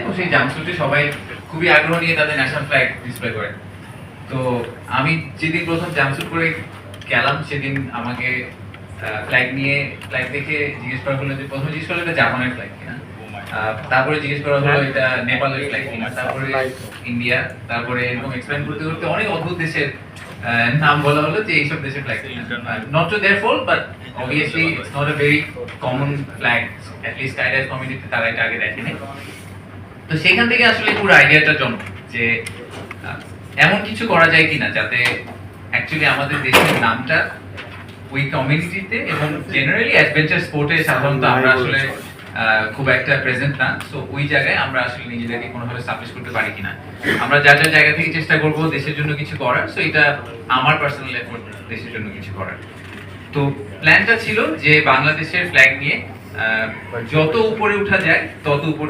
এবং সেই জাম্পস্যুটে সবাই খুবই আগ্রহ নিয়ে তাদের ন্যাশনাল ফ্ল্যাগ ডিসপ্লে করে। তো আমি যেদিন প্রথম জাম্পস্যুট করে গেলাম সেদিন আমাকে ফ্ল্যাগ নিয়ে ফ্ল্যাগ দেখে জিজ্ঞেস করা হলো যে প্রথমে জিজ্ঞেস করল এটা জাপানের ফ্ল্যাগ কিনা? তারপরে জিজ্ঞেস করা হলো এটা নেপালের ফ্ল্যাগ কিনা? তারপরে ইন্ডিয়া তারপরে এরকম এক্সপ্লেন করতে করতে অনেক অদ্ভুত দেশের নাম বলা হলো যে এইসব দেশের flag not to their fall but obviously it's not a very common flag at least skydive community তারা এটা আগে দেখেনি। তো সেখান থেকে আসলে পুরো আইডিয়াটা জন্ম যে এমন কিছু করা যায় কিনা যাতে অ্যাকচুয়ালি আমাদের দেশের নামটা ওই কমিউনিটিতে এবং জেনারেলি অ্যাডভেঞ্চার স্পোর্টে সাধারণত আমরা আসলে খুব একটা প্রেজেন্ট না। সো ওই জায়গায় আমরা আসলে নিজেদেরকে কোনোভাবে সাবমিট করতে পারি কিনা। আমরা যার যার জায়গা থেকে চেষ্টা করব দেশের জন্য কিছু করার সো এটা আমার পার্সোনাল এফোর্ট দেশের জন্য কিছু করার। তো প্ল্যানটা ছিল যে বাংলাদেশের ফ্ল্যাগ নিয়ে আহ, যত উপরে উঠা যায় তত উপর